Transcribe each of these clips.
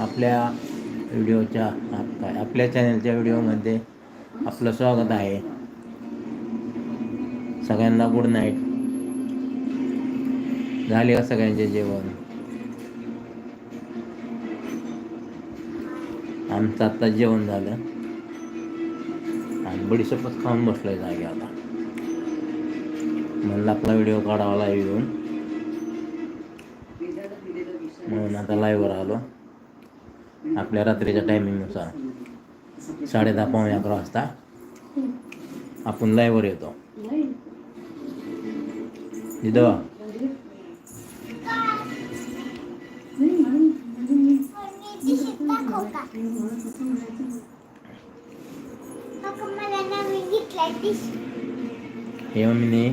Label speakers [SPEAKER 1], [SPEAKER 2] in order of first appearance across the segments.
[SPEAKER 1] आपल्या व्हिडिओच्या आपल्या चॅनलच्या व्हिडिओमध्ये आपलं स्वागत आहे. सगळ्यांना गुड नाईट झाले का सगळ्यांचे जेवण? आमचं आत्ता जेवण झालं. आणि बडीसोबत खाऊन बसलो आहे जागे आता. म्हणलं आपला व्हिडिओ काढावा लाईव्ह येऊन. म्हणून आता लाईव्हवर आलो. आपल्या रात्रीच्या टायमिंगनुसार साडे दहा पावणे अकरा वाजता आपण लाईव्हवर येतो दिदो
[SPEAKER 2] मला नवीन घेतलाय टिश
[SPEAKER 1] हे मम्मीने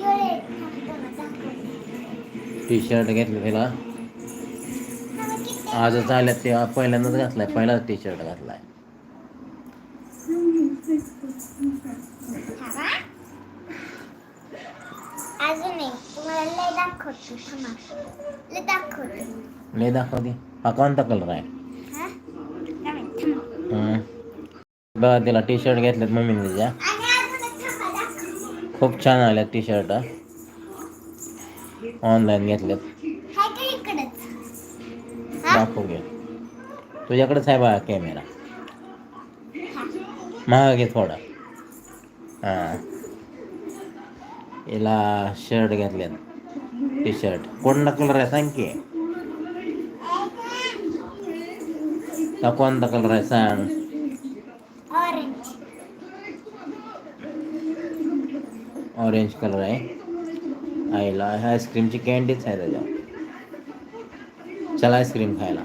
[SPEAKER 2] एवढे थांबतो दाखव
[SPEAKER 1] टी शर्ट घेतलं तिला आजच आल्यात ते पहिल्यांदाच घातलाय पहिलाच टी शर्ट घातलाय
[SPEAKER 2] लय
[SPEAKER 1] दाखव दे. हा कोणता कलर आहे. बघा तिला टी शर्ट घेतल्यात मम्मीने तिच्या. खूप छान आल्यात टी शर्ट ऑनलाईन
[SPEAKER 2] का इकडंच हा?
[SPEAKER 1] दाखव घे. तुझ्याकडेच आहे बघा कॅमेरा. महाग घे थोडा. हां. याला शर्ट घेतल्यात. टी शर्ट कोणता कलर आहे सांग की? हा कोणता कलर आहे सांग?
[SPEAKER 2] ऑरेंज
[SPEAKER 1] कलर आहे. आईला आईस्क्रीमची कॅन्डीच आहे त्याच्यावर चला आईस्क्रीम खायला.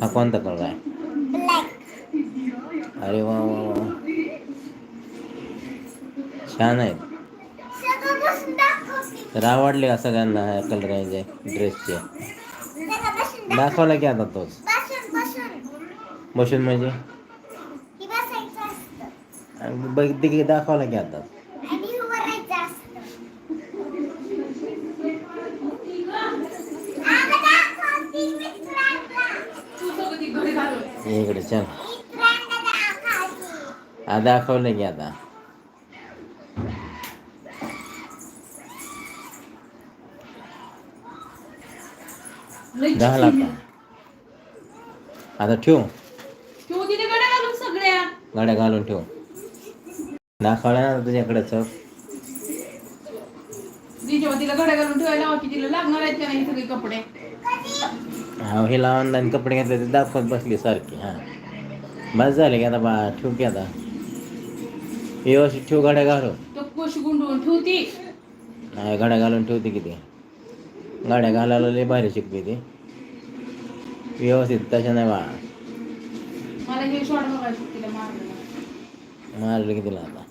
[SPEAKER 1] हा कोणता कलर आहे? अरे वा वा वा. छान
[SPEAKER 2] दाखवते
[SPEAKER 1] तर आवडले का सगळ्यांना ह्या कलरचे ड्रेसचे दाखवला की आता तोच.
[SPEAKER 2] बसून
[SPEAKER 1] म्हणजे? बघ दिघे दाखवला की आता
[SPEAKER 2] आणि उभं राहायचं असतं आम्हाला दाखवते मित्रांना.
[SPEAKER 1] इकडे चल
[SPEAKER 2] मित्रांना दाखवते.
[SPEAKER 1] हा दाखवलं की आता झाला का आता ठेव
[SPEAKER 3] तू तिथे कडे घालून सगळ्या
[SPEAKER 1] गाड्या घालून ठेव दाखवला ना तुझ्याकडे चल.
[SPEAKER 3] जेव्हा तिला घड्या घालून ठेवायला हवा की तिला लागणार आहेत का नाही सगळे कपडे?
[SPEAKER 1] हा हिला ऑनलाईन कपडे घेतले ते दाखवत बसली सारखी हां. बस झाले की आता बा ठेव की आता. व्यवस्थित ठेव गाड्या घालून.
[SPEAKER 3] तो कोशी गुंडवून ठेवती.
[SPEAKER 1] नाही गाड्या घालून ठेवते किती गाड्या घालायला लय भारी शिकते ती. व्यवस्थित तशा नाही बा.
[SPEAKER 3] मला हे शॉर्ट बघायचं तिला मारलं.
[SPEAKER 1] मारलं की तिला आता.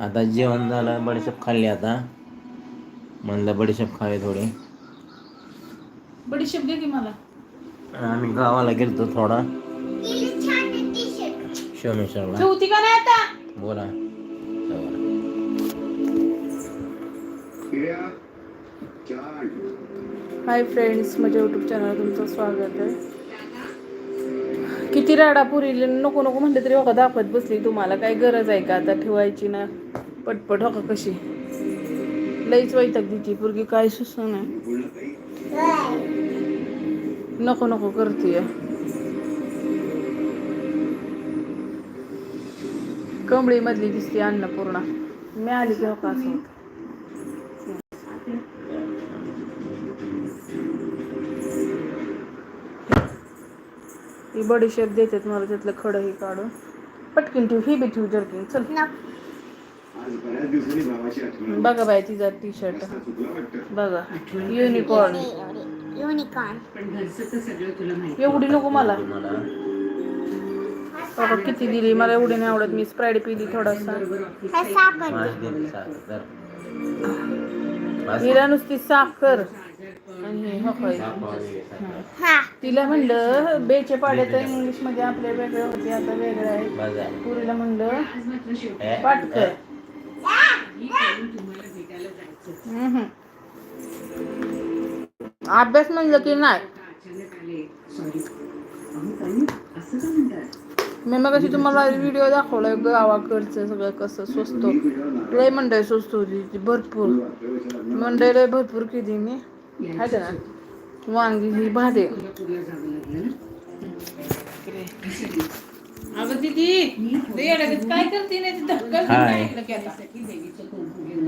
[SPEAKER 1] आता जेवण झालं बडीशेप खाल्ली आता. म्हणलं बडीशेप खावी थोडी.
[SPEAKER 3] बडीशेप दे की मला.
[SPEAKER 1] आम्ही गावाला गेलतो थोडा. सोमेश्वरला.
[SPEAKER 3] ठेवती का नाही आता?
[SPEAKER 1] बोला.
[SPEAKER 3] हाय फ्रेंड्स माझ्या यूट्यूब चॅनल तुमचं स्वागत आहे. किती राडा पुरीले नको नको म्हणले तरी बघा दाखवत बसली. तुम्हाला काय गरज आहे का? आता ठेवायची ना. पटपट हो का कशी. लईच वैताग दिची पुरगी काय सुचना नाही. नको नको करते कमळी मधली दिसते अन्नपूर्णा मी आली की हो का असं ही बडीशेप देतात मला त्यातलं खडं हे काढून. पटकीन ठेव ही बी ठेव जर्किन. चल. बघा बाय तिचा टी शर्ट बघा. युनिकॉर्न
[SPEAKER 2] युनिकॉर्न
[SPEAKER 3] एवढी नको मला.
[SPEAKER 1] मला
[SPEAKER 3] बघा किती दिली? मला एवढी नाही आवडत. मी स्प्राईड पिली थोडासा.
[SPEAKER 2] हा
[SPEAKER 3] हिला नुसती साखर. आणि हे हां.
[SPEAKER 2] हा.
[SPEAKER 3] तिला म्हणलं बेचे पाडे तर इंग्लिशमध्ये आपले वेगळे होते आता वेगळे आहे पुरीला म्हणलं? पाटकर. अभ्यास म्हणलं की नाही? मी मग तुम्हाला व्हिडिओ दाखवलाय गावाकडचं सगळं कसं स्वस्त. लय मंडई स्वस्त होती भरपूर. मंडई लय भरपूर केली मी. आहे ना वांगी ही अगं दीदी काय करते नाही.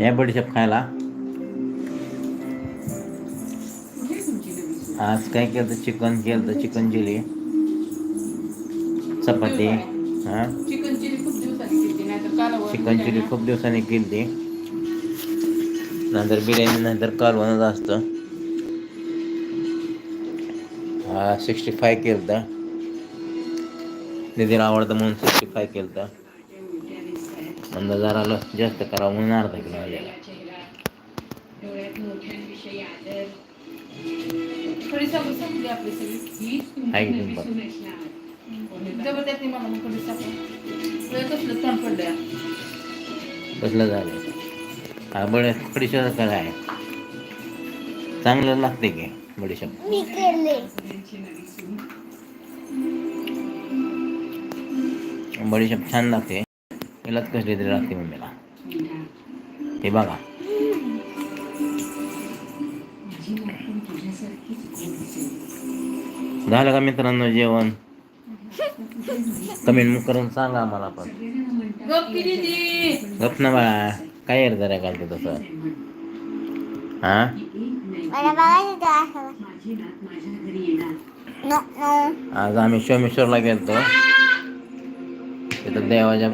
[SPEAKER 1] या बडीशेप खायला. आज काय केलं चिकन? केलं चिकन चिली चपाती. हा?
[SPEAKER 3] चिकन चिली खूप दिवसांनी केली नाही तर कालवण.
[SPEAKER 1] चिकन चिली खूप दिवसांनी केली नंतर बिर्याणी नंतर कालवणच असतं हा सिक्स्टी फाय केलं तर दीदीला आवडतं म्हणून सिक्स्टी फाय केलं तर म्हणलं जरा ल- जास्त करावं म्हणून अर्धा किलो
[SPEAKER 3] लय कसलं
[SPEAKER 1] झालं बडे बडीशेप काय आहे चांगलं लागते की. बडीशेप
[SPEAKER 2] मी केले
[SPEAKER 1] बडीशेप छान लागते. तिलाच कसली तरी लागते मम्मीला. हे बघा. झालं का मित्रांनो जेवण? कमेंट करून सांगा आम्हाला पण.
[SPEAKER 3] गप की दीदी.
[SPEAKER 1] गप ना बाळा. काय जरा घालते तसं? हा? आज आम्ही सोमेश्वरला गेलतो. तिथं देवाच्या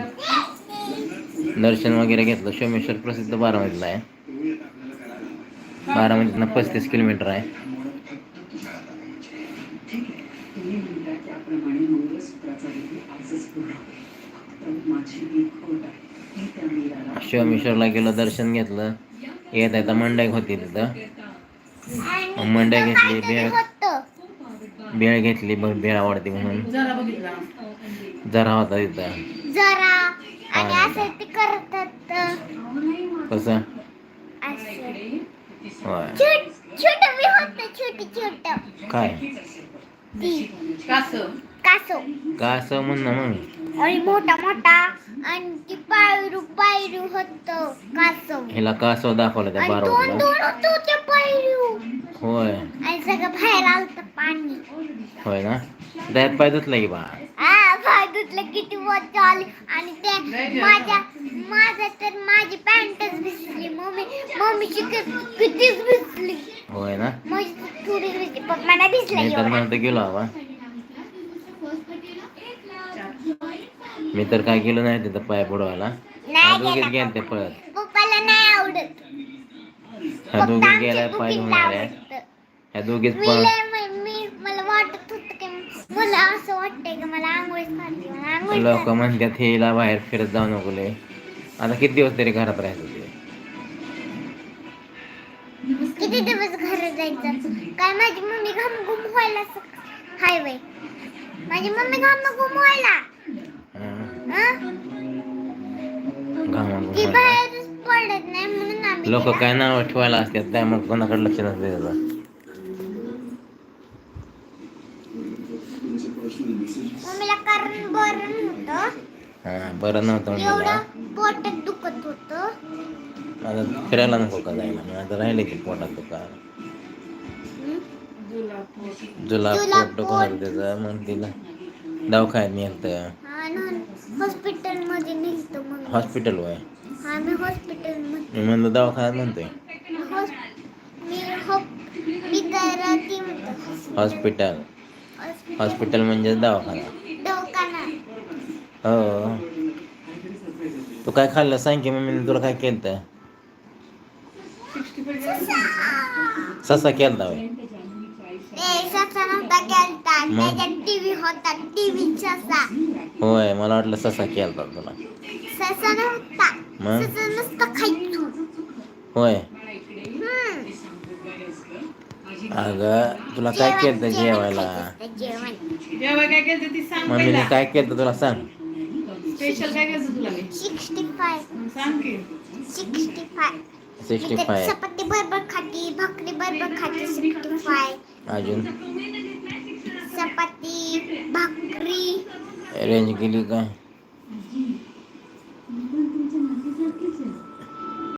[SPEAKER 1] दर्शन वगैरे घेतलं. सोमेश्वर प्रसिद्ध बारामतीला आहे. बारामतीतनं पस्तीस किलोमीटर आहे. सोमेश्वरला गेलो दर्शन घेतलं. येत येता मंडई होती तिथं.
[SPEAKER 2] तिथं
[SPEAKER 1] घेतली बेळ बेळ घेतली मग बेळ आवडते म्हणून.
[SPEAKER 3] जरा बघितला.
[SPEAKER 1] जरा होता तिथं.
[SPEAKER 2] जरा. आणि. असं ते करतात.
[SPEAKER 1] कसं?
[SPEAKER 2] असं.
[SPEAKER 1] होय.
[SPEAKER 2] छोट छोट मी होत छोटी छोट.
[SPEAKER 1] काय?
[SPEAKER 2] ती.
[SPEAKER 3] कास
[SPEAKER 2] कासव.
[SPEAKER 1] का असं म्हण ना मग.
[SPEAKER 2] आणि मोठा मोठा आणि ती पायरू पायरू होत कासव.
[SPEAKER 1] ह्याला का असं दाखवलं त्या
[SPEAKER 2] आणि दोन दोन होतो ते पायरू.
[SPEAKER 1] होय.
[SPEAKER 2] आणि सगळं बाहेर आलत पाणी.
[SPEAKER 1] होय ना? त्यात पाय धुतलं की बा.
[SPEAKER 2] हा पाय धुतलं किती वरती आली. आणि ते माझ्या माझं तर माझी पॅन्टच भिजली मम्मी मम्मीची कितीच भिजली.
[SPEAKER 1] होय ना?
[SPEAKER 2] माझी थोडी भिजली. पप्पाला भिजली
[SPEAKER 1] मी तर नव्हतं गेलो हवा मी तर काय केलं नाही तिथं पाय बुडवायला.
[SPEAKER 2] नाही
[SPEAKER 1] दोघीच
[SPEAKER 2] गेला
[SPEAKER 1] ते. पळत.
[SPEAKER 2] पप्पाला नाही आवडत.
[SPEAKER 1] ह्या
[SPEAKER 2] आमच्या
[SPEAKER 1] गेल्या पाय
[SPEAKER 2] आवडतं.
[SPEAKER 1] ह्या दोघीच
[SPEAKER 2] मी
[SPEAKER 1] पण
[SPEAKER 2] लय म- मी मला वाटत होत की मला असं वाटतंय की मला आंघोळ करायची मला आंघोळ
[SPEAKER 1] लोक. म्हणतात हेला बाहेर फिरत जाऊ नको लय. आता किती दिवस तरी घरात राहायचं ते.
[SPEAKER 2] किती दिवस घर जायचं? काय माझी मम्मी घाम घुमवायला हायवे माझी मम्मी घाम घुमवायला
[SPEAKER 1] लोक
[SPEAKER 2] तिला-
[SPEAKER 1] काय नाव ठेवायला असतात त्यामुळे कोणाकडे लक्ष नसते त्याचं
[SPEAKER 2] बरं नव्हतं.
[SPEAKER 1] हा
[SPEAKER 2] पोटात दुखत होतं.
[SPEAKER 1] आता फिरायला नको का जायला? मग आता राहिले की पोटात दुखा? जुला
[SPEAKER 2] जुला
[SPEAKER 1] पोट दुखणार त्याचं मग तिला दवाखान्यात नेलं
[SPEAKER 2] आणि हॉस्पिटलमध्ये नेलतो मग
[SPEAKER 1] हॉस्पिटल वय?
[SPEAKER 2] हा मी हॉस्पिटलमध्ये.
[SPEAKER 1] मी म्हणलं दवाखान्यात म्हणतोय.
[SPEAKER 2] हॉस- मी हॉप- मी तर ती म्हणतो
[SPEAKER 1] हॉस्पिटल
[SPEAKER 2] हॉस्पिटल
[SPEAKER 1] हॉस्पिटल म्हणजे दवाखाना.
[SPEAKER 2] दवाखाना.
[SPEAKER 1] हो. तू काय खाल्लं? सांग की मम्मीने तुला काय केलं तर ससा केलता वय
[SPEAKER 2] ते ससा नव्हता
[SPEAKER 1] मग?
[SPEAKER 2] टीव्ही होता टीव्ही ससा.
[SPEAKER 1] होय मला वाटलं ससा केलता तुला.
[SPEAKER 2] ससा नव्हता.
[SPEAKER 1] मग?
[SPEAKER 2] ससा नुसतं खायचो.
[SPEAKER 1] होय.
[SPEAKER 2] हम्म.
[SPEAKER 1] अगं तुला काय केलं जेवायला?
[SPEAKER 2] जेवण.
[SPEAKER 3] जेव्हा काय केलं ती सांग
[SPEAKER 1] मम्मीने
[SPEAKER 3] पहिला.
[SPEAKER 1] काय केलं तुला सांग?
[SPEAKER 3] स्पेशल काय केलं तुला मी?
[SPEAKER 2] Sixty five.
[SPEAKER 3] सांग की.
[SPEAKER 2] Sixty five.
[SPEAKER 1] Sixty five.
[SPEAKER 2] चपाती बरोबर खाती भाकरी बरोबर खाती सिक्स्टी फाय.
[SPEAKER 1] अजून?
[SPEAKER 2] चपाती भाकरी
[SPEAKER 1] रेंज गेली काय